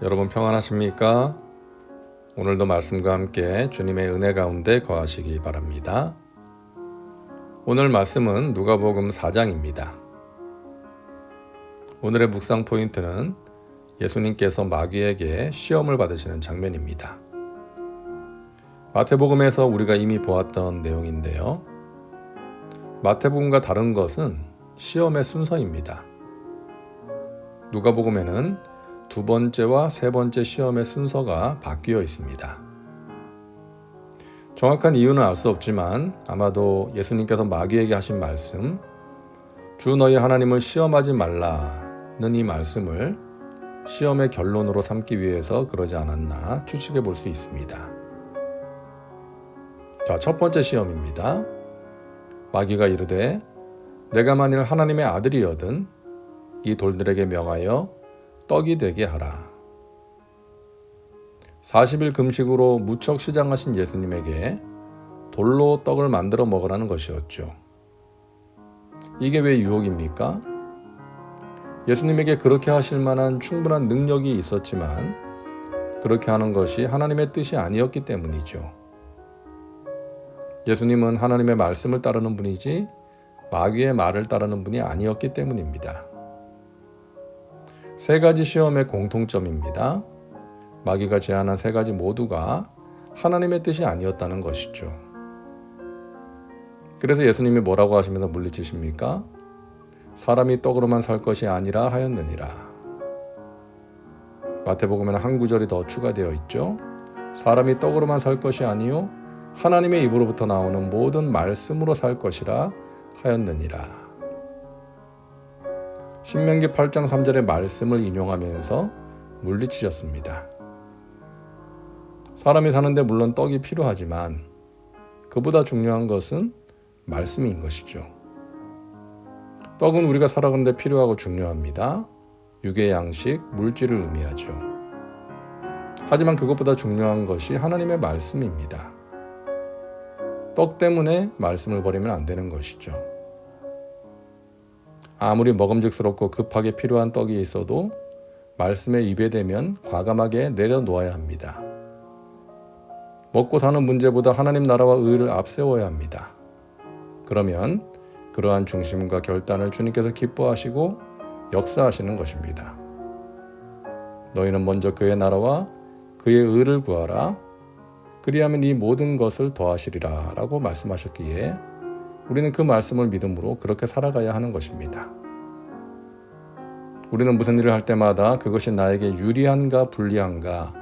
여러분 평안하십니까? 오늘도 말씀과 함께 주님의 은혜 가운데 거하시기 바랍니다. 오늘 말씀은 누가복음 4장입니다. 오늘의 묵상 포인트는 예수님께서 마귀에게 시험을 받으시는 장면입니다. 마태복음에서 우리가 이미 보았던 내용인데요. 마태복음과 다른 것은 시험의 순서입니다. 누가복음에는 두 번째와 세 번째 시험의 순서가 바뀌어 있습니다. 정확한 이유는 알 수 없지만 아마도 예수님께서 마귀에게 하신 말씀, 주 너희 하나님을 시험하지 말라는 이 말씀을 시험의 결론으로 삼기 위해서 그러지 않았나 추측해 볼 수 있습니다. 자, 첫 번째 시험입니다. 마귀가 이르되 내가 만일 하나님의 아들이여든 이 돌들에게 명하여 떡이 되게 하라. 40일 금식으로 무척 시장하신 예수님에게 돌로 떡을 만들어 먹으라는 것이었죠. 이게 왜 유혹입니까? 예수님에게 그렇게 하실 만한 충분한 능력이 있었지만 그렇게 하는 것이 하나님의 뜻이 아니었기 때문이죠. 예수님은 하나님의 말씀을 따르는 분이지 마귀의 말을 따르는 분이 아니었기 때문입니다. 세 가지 시험의 공통점입니다. 마귀가 제안한 세 가지 모두가 하나님의 뜻이 아니었다는 것이죠. 그래서 예수님이 뭐라고 하시면서 물리치십니까? 사람이 떡으로만 살 것이 아니라 하였느니라. 마태복음에는 한 구절이 더 추가되어 있죠. 사람이 떡으로만 살 것이 아니요 하나님의 입으로부터 나오는 모든 말씀으로 살 것이라 하였느니라. 신명기 8장 3절의 말씀을 인용하면서 물리치셨습니다. 사람이 사는데 물론 떡이 필요하지만 그보다 중요한 것은 말씀인 것이죠. 떡은 우리가 살아가는데 필요하고 중요합니다. 육의 양식, 물질을 의미하죠. 하지만 그것보다 중요한 것이 하나님의 말씀입니다. 떡 때문에 말씀을 버리면 안 되는 것이죠. 아무리 먹음직스럽고 급하게 필요한 떡이 있어도 말씀에 입에 대면 과감하게 내려놓아야 합니다. 먹고 사는 문제보다 하나님 나라와 의를 앞세워야 합니다. 그러면 그러한 중심과 결단을 주님께서 기뻐하시고 역사하시는 것입니다. 너희는 먼저 그의 나라와 그의 의를 구하라. 그리하면 이 모든 것을 더하시리라 라고 말씀하셨기에 우리는 그 말씀을 믿음으로 그렇게 살아가야 하는 것입니다. 우리는 무슨 일을 할 때마다 그것이 나에게 유리한가 불리한가,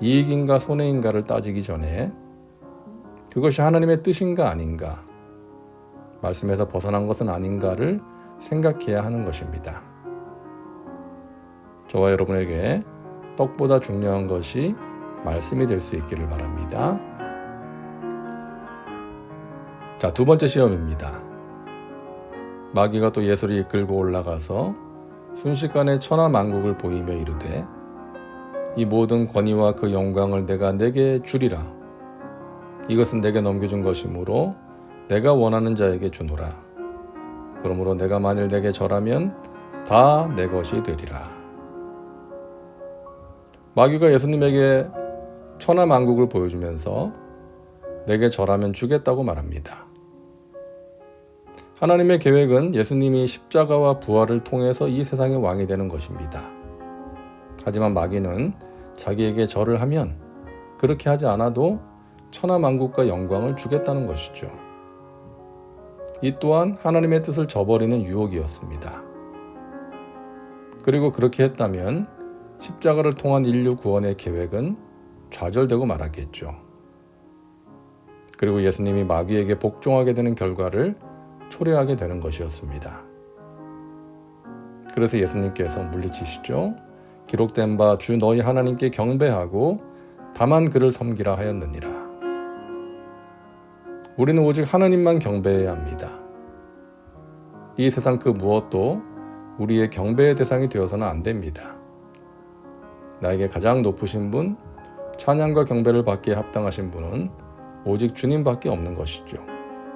이익인가 손해인가를 따지기 전에 그것이 하나님의 뜻인가 아닌가, 말씀에서 벗어난 것은 아닌가를 생각해야 하는 것입니다. 저와 여러분에게 떡보다 중요한 것이 말씀이 될 수 있기를 바랍니다. 자, 두 번째 시험입니다. 마귀가 또 예수를 이끌고 올라가서 순식간에 천하만국을 보이며 이르되 이 모든 권위와 그 영광을 내가 내게 주리라. 이것은 내게 넘겨준 것이므로 내가 원하는 자에게 주노라. 그러므로 내가 만일 내게 절하면 다 내 것이 되리라. 마귀가 예수님에게 천하만국을 보여주면서 내게 절하면 주겠다고 말합니다. 하나님의 계획은 예수님이 십자가와 부활을 통해서 이 세상의 왕이 되는 것입니다. 하지만 마귀는 자기에게 절을 하면 그렇게 하지 않아도 천하만국과 영광을 주겠다는 것이죠. 이 또한 하나님의 뜻을 저버리는 유혹이었습니다. 그리고 그렇게 했다면 십자가를 통한 인류 구원의 계획은 좌절되고 말하겠죠. 그리고 예수님이 마귀에게 복종하게 되는 결과를 초래하게 되는 것이었습니다. 그래서 예수님께서 물리치시죠. 기록된 바 주 너희 하나님께 경배하고 다만 그를 섬기라 하였느니라. 우리는 오직 하나님만 경배해야 합니다. 이 세상 그 무엇도 우리의 경배의 대상이 되어서는 안 됩니다. 나에게 가장 높으신 분, 찬양과 경배를 받기에 합당하신 분은 오직 주님밖에 없는 것이죠.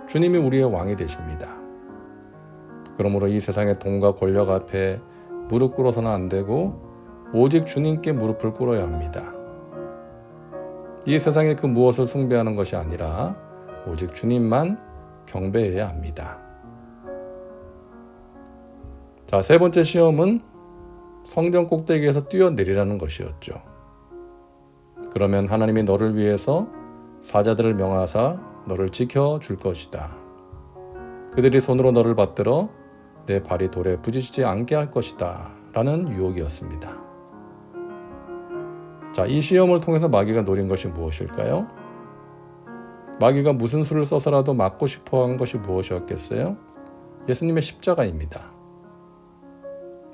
주님이 우리의 왕이 되십니다. 그러므로 이 세상의 돈과 권력 앞에 무릎 꿇어서는 안 되고 오직 주님께 무릎을 꿇어야 합니다. 이 세상의 그 무엇을 숭배하는 것이 아니라 오직 주님만 경배해야 합니다. 자, 세 번째 시험은 성전 꼭대기에서 뛰어내리라는 것이었죠. 그러면 하나님이 너를 위해서 사자들을 명하사 너를 지켜 줄 것이다. 그들이 손으로 너를 받들어 내 발이 돌에 부딪히지 않게 할 것이다. 라는 유혹이었습니다. 자, 이 시험을 통해서 마귀가 노린 것이 무엇일까요? 마귀가 무슨 수를 써서라도 막고 싶어 한 것이 무엇이었겠어요? 예수님의 십자가입니다.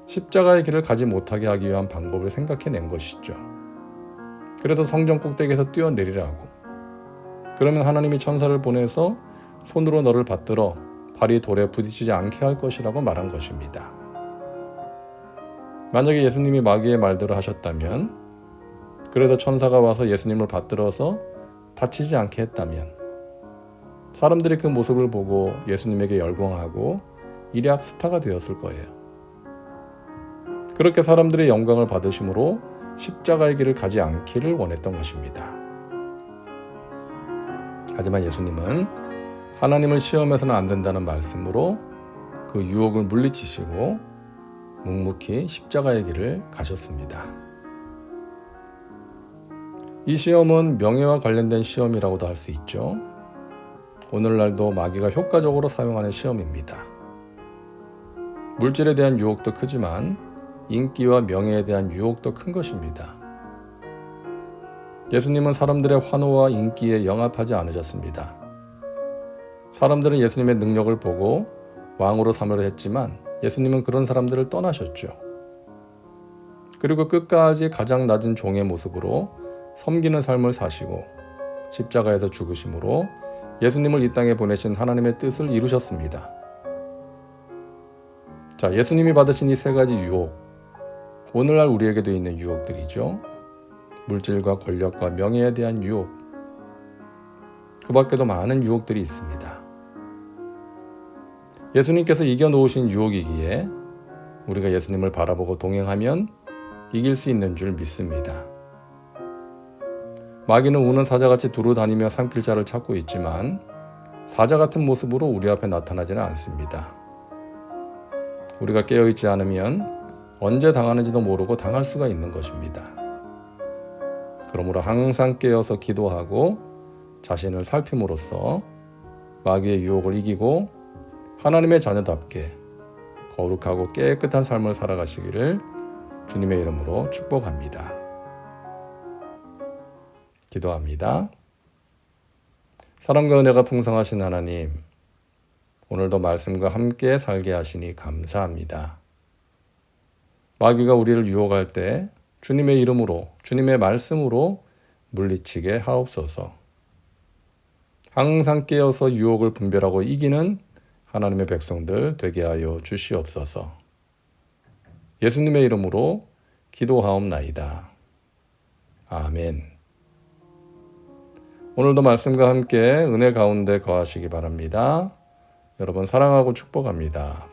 십자가의 길을 가지 못하게 하기 위한 방법을 생각해 낸 것이죠. 그래서 성전 꼭대기에서 뛰어내리라고. 그러면 하나님이 천사를 보내서 손으로 너를 받들어 발이 돌에 부딪히지 않게 할 것이라고 말한 것입니다. 만약에 예수님이 마귀의 말대로 하셨다면, 그래서 천사가 와서 예수님을 받들어서 다치지 않게 했다면, 사람들이 그 모습을 보고 예수님에게 열광하고 일약 스타가 되었을 거예요. 그렇게 사람들의 영광을 받으심으로 십자가의 길을 가지 않기를 원했던 것입니다. 하지만 예수님은 하나님을 시험해서는 안 된다는 말씀으로 그 유혹을 물리치시고 묵묵히 십자가의 길을 가셨습니다. 이 시험은 명예와 관련된 시험이라고도 할 수 있죠. 오늘날도 마귀가 효과적으로 사용하는 시험입니다. 물질에 대한 유혹도 크지만 인기와 명예에 대한 유혹도 큰 것입니다. 예수님은 사람들의 환호와 인기에 영합하지 않으셨습니다. 사람들은 예수님의 능력을 보고 왕으로 삼으려 했지만 예수님은 그런 사람들을 떠나셨죠. 그리고 끝까지 가장 낮은 종의 모습으로 섬기는 삶을 사시고 십자가에서 죽으심으로 예수님을 이 땅에 보내신 하나님의 뜻을 이루셨습니다. 자, 예수님이 받으신 이 세 가지 유혹. 오늘날 우리에게도 있는 유혹들이죠. 물질과 권력과 명예에 대한 유혹. 그 밖에도 많은 유혹들이 있습니다. 예수님께서 이겨놓으신 유혹이기에 우리가 예수님을 바라보고 동행하면 이길 수 있는 줄 믿습니다. 마귀는 우는 사자같이 두루 다니며 삼킬 자를 찾고 있지만 사자 같은 모습으로 우리 앞에 나타나지는 않습니다. 우리가 깨어있지 않으면 언제 당하는지도 모르고 당할 수가 있는 것입니다. 그러므로 항상 깨어서 기도하고 자신을 살핌으로써 마귀의 유혹을 이기고 하나님의 자녀답게 거룩하고 깨끗한 삶을 살아가시기를 주님의 이름으로 축복합니다. 기도합니다. 사랑과 은혜가 풍성하신 하나님, 오늘도 말씀과 함께 살게 하시니 감사합니다. 마귀가 우리를 유혹할 때 주님의 이름으로, 주님의 말씀으로 물리치게 하옵소서. 항상 깨어서 유혹을 분별하고 이기는 하나님의 백성들 되게 하여 주시옵소서. 예수님의 이름으로 기도하옵나이다. 아멘. 오늘도 말씀과 함께 은혜 가운데 거하시기 바랍니다. 여러분 사랑하고 축복합니다.